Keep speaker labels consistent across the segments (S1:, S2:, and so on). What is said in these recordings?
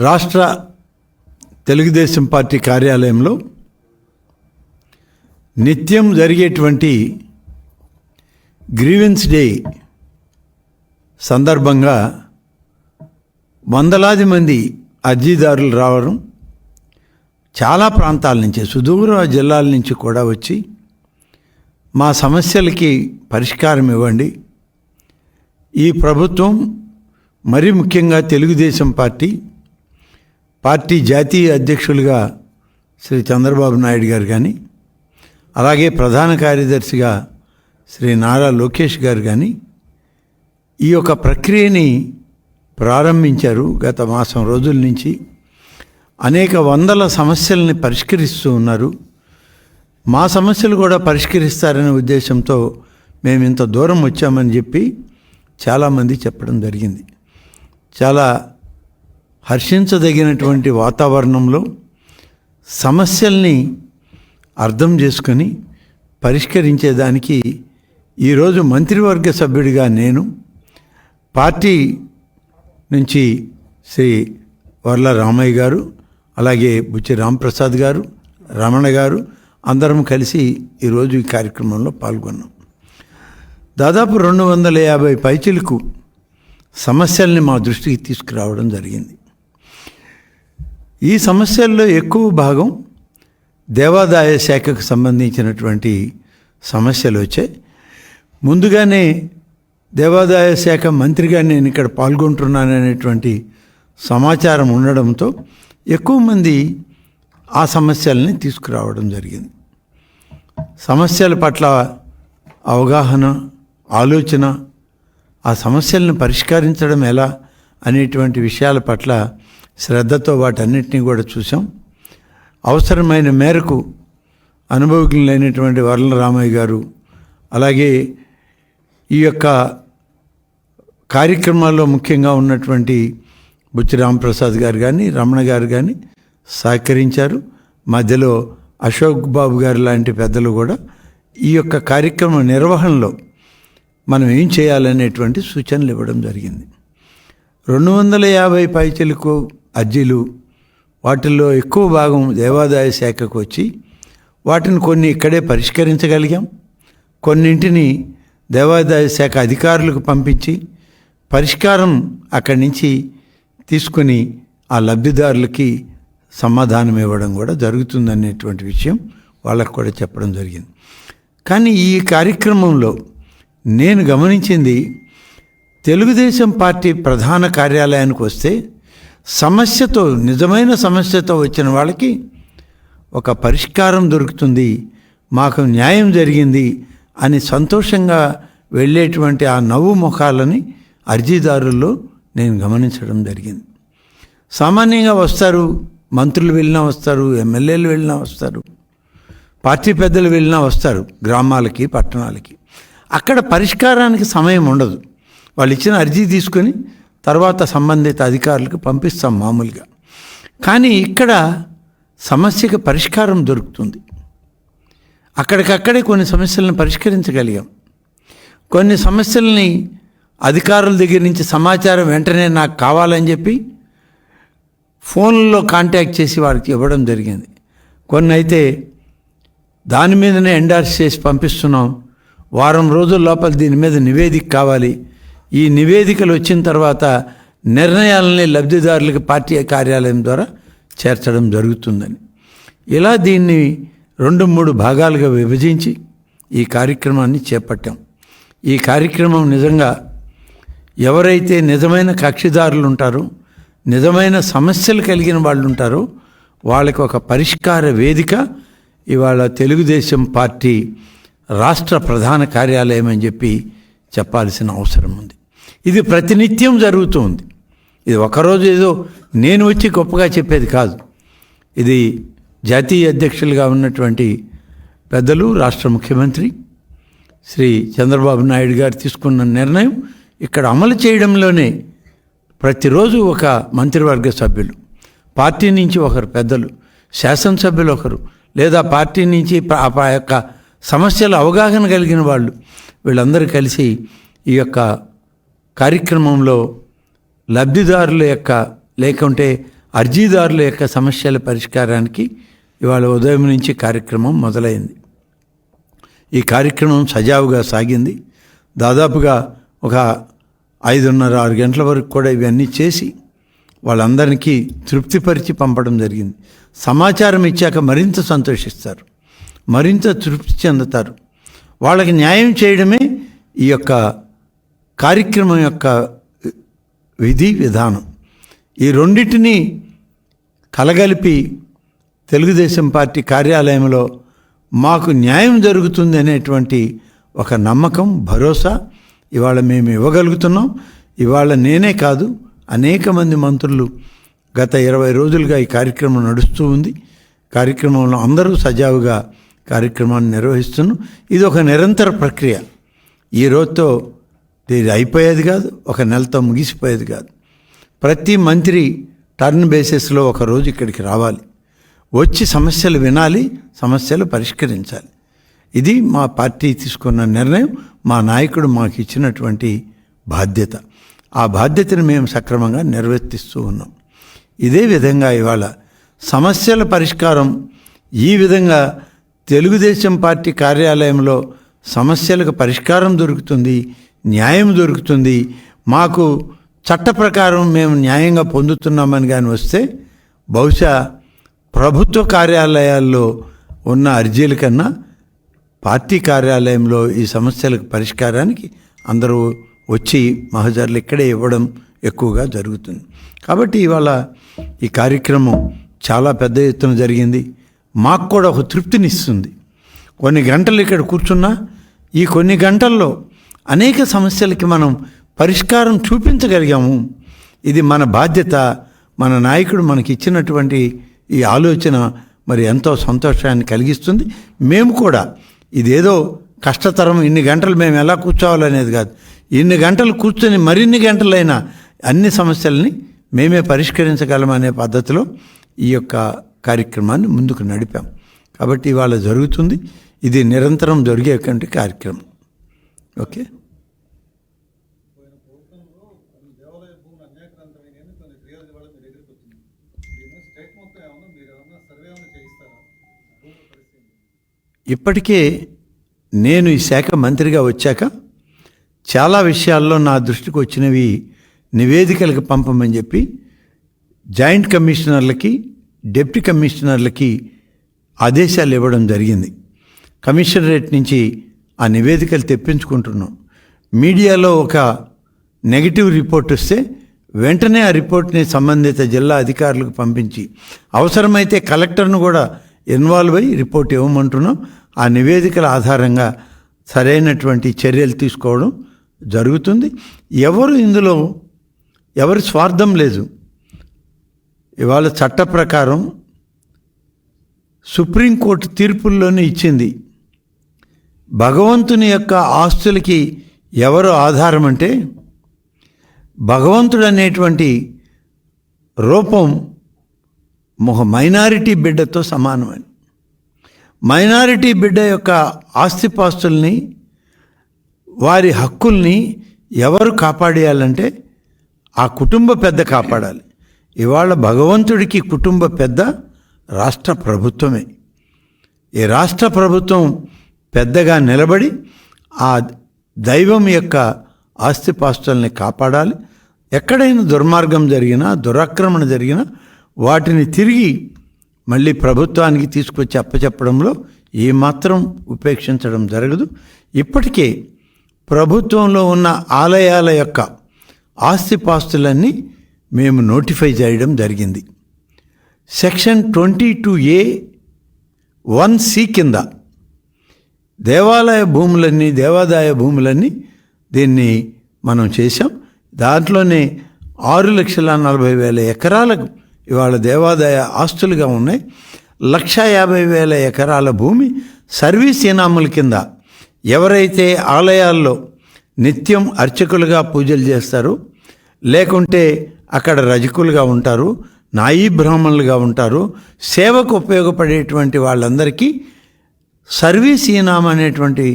S1: రాష్ట్ర తెలుగుదేశం పార్టీ కార్యాలయంలో నిత్యం జరిగేటువంటి గ్రీవెన్స్ డే సందర్భంగా వందలాది మంది అర్జీదారులు రావడం చాలా ప్రాంతాల నుంచి సుదూర జిల్లాల నుంచి కూడా వచ్చి మా సమస్యలకి పరిష్కారం ఇవ్వండి. ఈ ప్రభుత్వం మరీ ముఖ్యంగా తెలుగుదేశం పార్టీ పార్టీ జాతీయ అధ్యక్షులుగా శ్రీ చంద్రబాబు నాయుడు గారు కానీ అలాగే ప్రధాన కార్యదర్శిగా శ్రీ నారా లోకేష్ గారు కానీ ఈ యొక్క ప్రక్రియని ప్రారంభించారు గత మాసం రోజుల నుంచి. అనేక వందల సమస్యల్ని పరిష్కరిస్తూ ఉన్నారు. మా సమస్యలు కూడా పరిష్కరిస్తారనే ఉద్దేశంతో మేము ఇంత దూరం వచ్చామని చెప్పి చాలామంది చెప్పడం జరిగింది. చాలా హర్షించదగినటువంటి వాతావరణంలో సమస్యల్ని అర్థం చేసుకొని పరిష్కరించేదానికి ఈరోజు మంత్రివర్గ సభ్యుడిగా నేను పార్టీ నుంచి శ్రీ వర్ల రామయ్య గారు అలాగే బుచ్చి రాంప్రసాద్ గారు రమణ గారు అందరం కలిసి ఈరోజు ఈ కార్యక్రమంలో పాల్గొన్నాం. దాదాపు రెండు వందల యాభై పైచిలకు సమస్యల్ని మా దృష్టికి తీసుకురావడం జరిగింది. ఈ సమస్యల్లో ఎక్కువ భాగం దేవాదాయ శాఖకు సంబంధించినటువంటి సమస్యలు వచ్చాయి. ముందుగానే దేవాదాయ శాఖ మంత్రిగా నేను ఇక్కడ పాల్గొంటున్నాననేటువంటి సమాచారం ఉండడంతో ఎక్కువ మంది ఆ సమస్యల్ని తీసుకురావడం జరిగింది. సమస్యల పట్ల అవగాహన ఆలోచన ఆ సమస్యలను పరిష్కరించడం ఎలా అనేటువంటి విషయాల పట్ల శ్రద్ధతో వాటన్నిటినీ కూడా చూసాం అవసరమైన మేరకు అనుభవజ్ఞులైనటువంటి వరల రామయ్య గారు అలాగే ఈ యొక్క కార్యక్రమాల్లో ముఖ్యంగా ఉన్నటువంటి బుచ్చి రాంప్రసాద్ గారు కానీ రమణ గారు కానీ సహకరించారు. మధ్యలో అశోక్ బాబు గారు లాంటి పెద్దలు కూడా ఈ యొక్క కార్యక్రమ నిర్వహణలో మనం ఏం చేయాలనేటువంటి సూచనలు ఇవ్వడం జరిగింది. రెండు వందల యాభై పైచలకు అర్జీలు వాటిల్లో ఎక్కువ భాగం దేవాదాయ శాఖకు వచ్చి వాటిని కొన్ని ఇక్కడే పరిష్కరించగలిగాం. కొన్నింటిని దేవాదాయ శాఖ అధికారులకు పంపించి పరిష్కారం అక్కడి నుంచి తీసుకొని ఆ లబ్ధిదారులకి సమాధానం ఇవ్వడం కూడా జరుగుతుందనేటువంటి విషయం వాళ్ళకు కూడా చెప్పడం జరిగింది. కానీ ఈ కార్యక్రమంలో నేను గమనించింది తెలుగుదేశం పార్టీ ప్రధాన కార్యాలయానికి వస్తే సమస్యతో నిజమైన సమస్యతో వచ్చిన వాళ్ళకి ఒక పరిష్కారం దొరుకుతుంది మాకు న్యాయం జరిగింది అని సంతోషంగా వెళ్ళేటువంటి ఆ నవ్వు ముఖాలని అర్జీదారుల్లో నేను గమనించడం జరిగింది. సామాన్యంగా వస్తారు మంత్రులు వెళ్ళినా వస్తారు ఎమ్మెల్యేలు వెళ్ళినా వస్తారు పార్టీ పెద్దలు వెళ్ళినా వస్తారు గ్రామాలకి పట్టణాలకి. అక్కడ పరిష్కారానికి సమయం ఉండదు. వాళ్ళు ఇచ్చిన అర్జీ తీసుకొని తర్వాత సంబంధిత అధికారులకు పంపిస్తాం మామూలుగా. కానీ ఇక్కడ సమస్యకి పరిష్కారం దొరుకుతుంది. అక్కడికక్కడే కొన్ని సమస్యలను పరిష్కరించగలిగాం. కొన్ని సమస్యల్ని అధికారుల దగ్గర నుంచి సమాచారం వెంటనే నాకు కావాలని చెప్పి ఫోన్లో కాంటాక్ట్ చేసి వారికి ఇవ్వడం జరిగింది. కొన్ని అయితే దాని మీదనే ఎండార్స్ చేసి పంపిస్తున్నాం. వారం రోజుల లోపల దీని మీద నివేదిక కావాలి. ఈ నివేదికలు వచ్చిన తర్వాత నిర్ణయాలని లబ్ధిదారులకు పార్టీ కార్యాలయం ద్వారా చేర్చడం జరుగుతుందని. ఇలా దీన్ని రెండు మూడు భాగాలుగా విభజించి ఈ కార్యక్రమాన్ని చేపట్టాం. ఈ కార్యక్రమం నిజంగా ఎవరైతే నిజమైన కక్షిదారులు ఉంటారో నిజమైన సమస్యలు కలిగిన వాళ్ళు ఉంటారో వాళ్ళకి ఒక పరిష్కార వేదిక ఇవాళ తెలుగుదేశం పార్టీ రాష్ట్ర ప్రధాన కార్యాలయం అని చెప్పి చెప్పాల్సిన అవసరం ఉంది. ఇది ప్రతినిత్యం జరుగుతుంది. ఇది ఒకరోజు ఏదో నేను వచ్చి గొప్పగా చెప్పేది కాదు. ఇది జాతీయ అధ్యక్షులుగా ఉన్నటువంటి పెద్దలు రాష్ట్ర ముఖ్యమంత్రి శ్రీ చంద్రబాబు నాయుడు గారు తీసుకున్న నిర్ణయం ఇక్కడ అమలు చేయడంలోనే ప్రతిరోజు ఒక మంత్రివర్గ సభ్యులు పార్టీ నుంచి ఒకరు పెద్దలు శాసనసభ్యులు ఒకరు లేదా పార్టీ నుంచి ఆ యొక్క సమస్యల అవగాహన కలిగిన వాళ్ళు వీళ్ళందరూ కలిసి ఈ యొక్క కార్యక్రమంలో లబ్ధిదారుల యొక్క లేకుంటే అర్జీదారుల యొక్క సమస్యల పరిష్కారానికి ఇవాళ ఉదయం నుంచి కార్యక్రమం మొదలైంది. ఈ కార్యక్రమం సజావుగా సాగింది. దాదాపుగా ఒక ఐదున్నర ఆరు గంటల వరకు కూడా ఇవన్నీ చేసి వాళ్ళందరికీ తృప్తిపరిచి పంపడం జరిగింది. సమాచారం ఇచ్చాక మరింత సంతోషిస్తారు. మరింత తృప్తి చెందుతారు. వాళ్ళకి న్యాయం చేయడమే ఈ యొక్క కార్యక్రమం యొక్క విధి విధానం. ఈ రెండింటినీ కలగలిపి తెలుగుదేశం పార్టీ కార్యాలయంలో మాకు న్యాయం జరుగుతుంది అనేటువంటి ఒక నమ్మకం భరోసా ఇవాళ మేము ఇవ్వగలుగుతున్నాం. ఇవాళ నేనే కాదు అనేక మంది మంత్రులు గత ఇరవై రోజులుగా ఈ కార్యక్రమం నడుస్తూ ఉంది. కార్యక్రమంలో అందరూ సజావుగా కార్యక్రమాన్ని నిర్వహిస్తున్నాం ఇది ఒక నిరంతర ప్రక్రియ. ఈ రోజుతో ఇది అయిపోయేది కాదు ఒక నెలతో ముగిసిపోయేది కాదు. ప్రతి మంత్రి టర్న్ బేసిస్లో ఒక రోజు ఇక్కడికి రావాలి. వచ్చి సమస్యలు వినాలి సమస్యలు పరిష్కరించాలి. ఇది మా పార్టీ తీసుకున్న నిర్ణయం మా నాయకుడు మాకు ఇచ్చినటువంటి బాధ్యత. ఆ బాధ్యతను మేము సక్రమంగా నిర్వర్తిస్తూ ఉన్నాం. ఇదే విధంగా ఇవాళ సమస్యల పరిష్కారం ఈ విధంగా తెలుగుదేశం పార్టీ కార్యాలయంలో సమస్యలకు పరిష్కారం దొరుకుతుంది న్యాయం దొరుకుతుంది. మాకు చట్ట ప్రకారం మేము న్యాయంగా పొందుతున్నామని కానీ వస్తే బహుశా ప్రభుత్వ కార్యాలయాల్లో ఉన్న అర్జీల కన్నా పార్టీ కార్యాలయంలో ఈ సమస్యలకు పరిష్కారానికి అందరూ వచ్చి మహజర్లు ఇక్కడే ఇవ్వడం ఎక్కువగా జరుగుతుంది. కాబట్టి ఇవాళ ఈ కార్యక్రమం చాలా పెద్ద ఎత్తున జరిగింది. మాకు కూడా ఒక తృప్తినిస్తుంది. కొన్ని గంటలు ఇక్కడ కూర్చున్నా ఈ కొన్ని గంటల్లో అనేక సమస్యలకి మనం పరిష్కారం చూపించగలిగాము. ఇది మన బాధ్యత మన నాయకుడు మనకి ఇచ్చినటువంటి ఈ ఆలోచన మరి ఎంతో సంతోషాన్ని కలిగిస్తుంది. మేము కూడా ఇదేదో కష్టతరం ఇన్ని గంటలు మేము ఎలా కూర్చోవాలనేది కాదు. ఇన్ని గంటలు కూర్చొని మరిన్ని గంటలైనా అన్ని సమస్యల్ని మేమే పరిష్కరించగలమనే పద్ధతిలో ఈ యొక్క కార్యక్రమాన్ని ముందుకు నడిపాం. కాబట్టి ఇవాళ జరుగుతుంది. ఇది నిరంతరం జరిగేటువంటి కార్యక్రమం. ఓకే?
S2: ప్రభుత్వంలో దేవాలయ భూములు కొన్ని ఫిర్యాదు మీ దగ్గరికి వచ్చింది దీని స్టేట్ మొత్తం ఏమన్నా మీరు ఏమన్నా సర్వే ఏమైనా చేయిస్తారా? భూముల పరిస్థితి.
S1: ఇప్పటికే నేను ఈ శాఖ మంత్రిగా వచ్చాక చాలా విషయాల్లో నా దృష్టికి వచ్చినవి నివేదికలకు పంపమని చెప్పి జాయింట్ కమిషనర్లకి డిప్యూటీ కమిషనర్లకి ఆదేశాలు ఇవ్వడం జరిగింది. కమిషనరేట్ నుంచి ఆ నివేదికలు తెప్పించుకుంటున్నాం. మీడియాలో ఒక నెగిటివ్ రిపోర్ట్ వస్తే వెంటనే ఆ రిపోర్ట్ని సంబంధిత జిల్లా అధికారులకు పంపించి అవసరమైతే కలెక్టర్ను కూడా ఇన్వాల్వ్ అయ్యి రిపోర్ట్ ఇవ్వమంటున్నాం. ఆ నివేదికల ఆధారంగా సరైనటువంటి చర్యలు తీసుకోవడం జరుగుతుంది. ఎవరు ఇందులో ఎవరి స్వార్థం లేదు. ఇవాళ చట్ట ప్రకారం సుప్రీంకోర్టు తీర్పుల్లోనే ఇచ్చింది. భగవంతుని యొక్క ఆస్తులకి ఎవరు ఆధారం అంటే భగవంతుడు అనేటువంటి రూపం ఒక మైనారిటీ బిడ్డతో సమానమని. మైనారిటీ బిడ్డ యొక్క ఆస్తిపాస్తుల్ని వారి హక్కుల్ని ఎవరు కాపాడేయాలంటే ఆ కుటుంబ పెద్ద కాపాడాలి. ఇవాళ భగవంతుడికి కుటుంబ పెద్ద రాష్ట్ర ప్రభుత్వమే. ఈ రాష్ట్ర ప్రభుత్వం పెద్దగా నిలబడి ఆ దైవం యొక్క ఆస్తిపాస్తుల్ని కాపాడాలి. ఎక్కడైనా దుర్మార్గం జరిగినా దురాక్రమణ జరిగినా వాటిని తిరిగి మళ్ళీ ప్రభుత్వానికి తీసుకొచ్చి అప్పచెప్పడంలో ఏమాత్రం ఉపేక్షించడం జరగదు. ఇప్పటికే ప్రభుత్వంలో ఉన్న ఆలయాల యొక్క ఆస్తిపాస్తులన్నీ మేము నోటిఫై చేయడం జరిగింది. Section twenty two A one C కింద దేవాలయ భూములన్నీ దేవాదాయ భూములన్నీ దీన్ని మనం చేశాం. దాంట్లోనే ఆరు లక్షల నలభై వేల ఎకరాలకు ఇవాళ దేవాదాయ ఆస్తులుగా ఉన్నాయి. లక్ష యాభై వేల ఎకరాల భూమి సర్వీస్ ఇనాముల కింద ఎవరైతే ఆలయాల్లో నిత్యం అర్చకులుగా పూజలు చేస్తారు లేకుంటే అక్కడ రజకులుగా ఉంటారు నాయీ బ్రాహ్మణులుగా ఉంటారు సేవకు ఉపయోగపడేటువంటి వాళ్ళందరికీ సర్వీస్ ఈనాం అనేటువంటి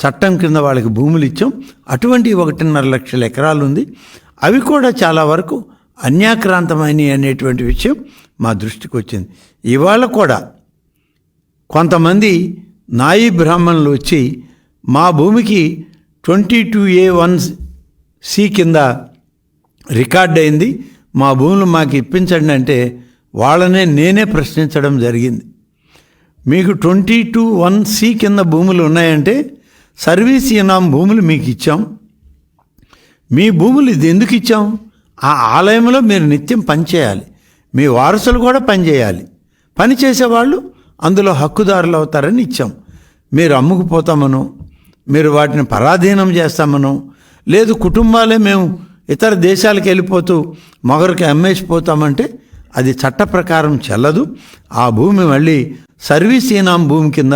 S1: చట్టం కింద వాళ్ళకి భూములు ఇచ్చాం. అటువంటి ఒకటిన్నర లక్షల ఎకరాలు ఉంది. అవి కూడా చాలా వరకు అన్యాక్రాంతమైనవి అనేటువంటి విషయం మా దృష్టికి వచ్చింది. ఇవాళ కూడా కొంతమంది నాయి బ్రాహ్మణులు వచ్చి మా భూమికి twenty two A one C కింద రికార్డ్ అయింది. మా భూములు మాకు ఇప్పించండి అంటే వాళ్ళనే నేనే ప్రశ్నించడం జరిగింది. మీకు ట్వంటీ టూ వన్ సి కింద భూములు ఉన్నాయంటే సర్వీస్ ఇనాం భూములు మీకు ఇచ్చాం. మీ భూములు ఇది ఎందుకు ఇచ్చాం? ఆ ఆలయంలో మీరు నిత్యం పనిచేయాలి మీ వారసులు కూడా పనిచేయాలి పని చేసేవాళ్ళు అందులో హక్కుదారులు అవుతారని ఇచ్చాం. మీరు అమ్ముకుపోతామనో మీరు వాటిని పరాధీనం చేస్తామనో లేదు కుటుంబాలే మేము ఇతర దేశాలకు వెళ్ళిపోతూ మొగరికి అమ్మేసిపోతామంటే అది చట్ట ప్రకారం చెల్లదు. ఆ భూమి మళ్ళీ సర్వీస్ ఈనాం భూమి కింద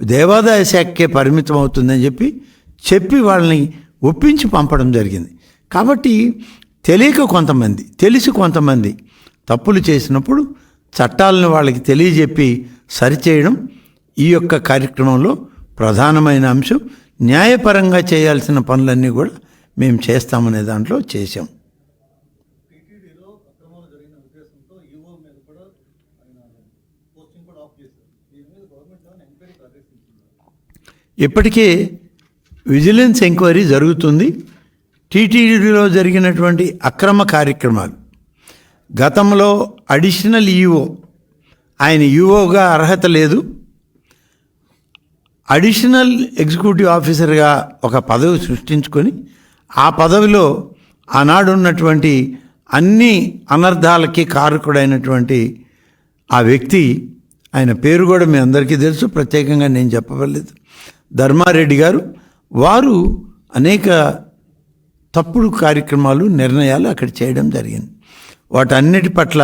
S1: దేవాదాయ శాఖకే పరిమితం అవుతుందని చెప్పి చెప్పి వాళ్ళని ఒప్పించి పంపడం జరిగింది. కాబట్టి తెలియక కొంతమంది తెలిసి కొంతమంది తప్పులు చేసినప్పుడు చట్టాలను వాళ్ళకి తెలియజెప్పి సరిచేయడం ఈ యొక్క కార్యక్రమంలో ప్రధానమైన అంశం. న్యాయపరంగా చేయాల్సిన పనులన్నీ కూడా మేము చేస్తామనే దాంట్లో చేశాం
S2: టీటీడీలో అక్రమాలు జరిగిన ఉద్దేశంతో ఈఓ మీద కూడా ఆయన పోస్టింగ్ కూడా ఆఫ్ చేశారు దీని మీద గవర్నమెంట్ ఏమైనా ఎంక్వైరీకి ఆదేశించింది
S1: ఇప్పటికే విజిలెన్స్ ఎంక్వైరీ జరుగుతుంది. టీటీడీలో జరిగినటువంటి అక్రమ కార్యక్రమాలు. గతంలో అడిషనల్ ఈఓ ఆయన ఈఓగా అర్హత లేదు. అడిషనల్ ఎగ్జిక్యూటివ్ ఆఫీసర్గా ఒక పదవి సృష్టించుకొని ఆ పదవిలో ఆనాడు ఉన్నటువంటి అన్ని అనర్థాలకి కారకుడైనటువంటి ఆ వ్యక్తి ఆయన పేరు కూడా మీ అందరికీ తెలుసు ప్రత్యేకంగా నేను చెప్పవలేదు ధర్మారెడ్డి గారు వారు అనేక తప్పుడు కార్యక్రమాలు నిర్ణయాలు అక్కడ చేయడం జరిగింది. వాటన్నిటి పట్ల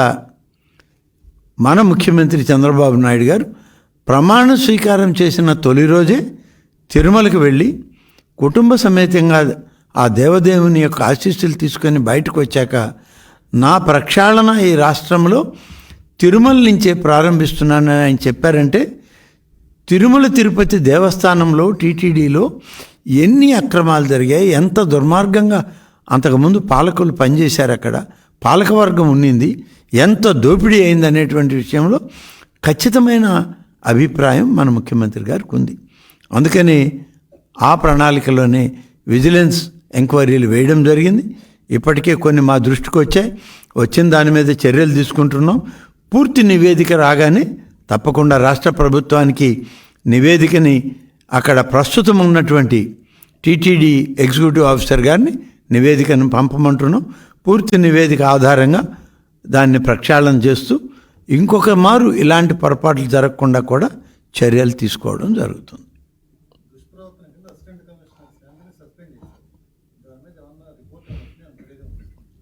S1: మన ముఖ్యమంత్రి చంద్రబాబు నాయుడు గారు ప్రమాణ స్వీకారం చేసిన తొలి రోజే తిరుమలకు వెళ్ళి కుటుంబ సమేతంగా ఆ దేవదేవుని యొక్క ఆశీస్సులు తీసుకొని బయటకు వచ్చాక నా ప్రక్షాళన ఈ రాష్ట్రంలో తిరుమల నుంచే ప్రారంభిస్తున్నానని ఆయన చెప్పారంటే తిరుమల తిరుపతి దేవస్థానంలో టీటీడీలో ఎన్ని అక్రమాలు జరిగాయి ఎంత దుర్మార్గంగా అంతకుముందు పాలకులు పనిచేశారు అక్కడ పాలకవర్గం ఉండింది ఎంత దోపిడీ అయింది అనేటువంటి విషయంలో ఖచ్చితమైన అభిప్రాయం మన ముఖ్యమంత్రి గారికి ఉంది. అందుకని ఆ ప్రణాళికలోనే విజిలెన్స్ ఎంక్వైరీలు వేయడం జరిగింది. ఇప్పటికే కొన్ని మా దృష్టికి వచ్చాయి. వచ్చిన దాని మీద చర్యలు తీసుకుంటున్నాం. పూర్తి నివేదిక రాగానే తప్పకుండా రాష్ట్ర ప్రభుత్వానికి నివేదికని అక్కడ ప్రస్తుతం ఉన్నటువంటి టీటీడీ ఎగ్జిక్యూటివ్ ఆఫీసర్ గారిని నివేదికను పంపమంటున్నాం. పూర్తి నివేదిక ఆధారంగా దాన్ని ప్రక్షాళన చేస్తూ ఇంకొక మారు ఇలాంటి పొరపాట్లు జరగకుండా కూడా చర్యలు తీసుకోవడం జరుగుతుంది.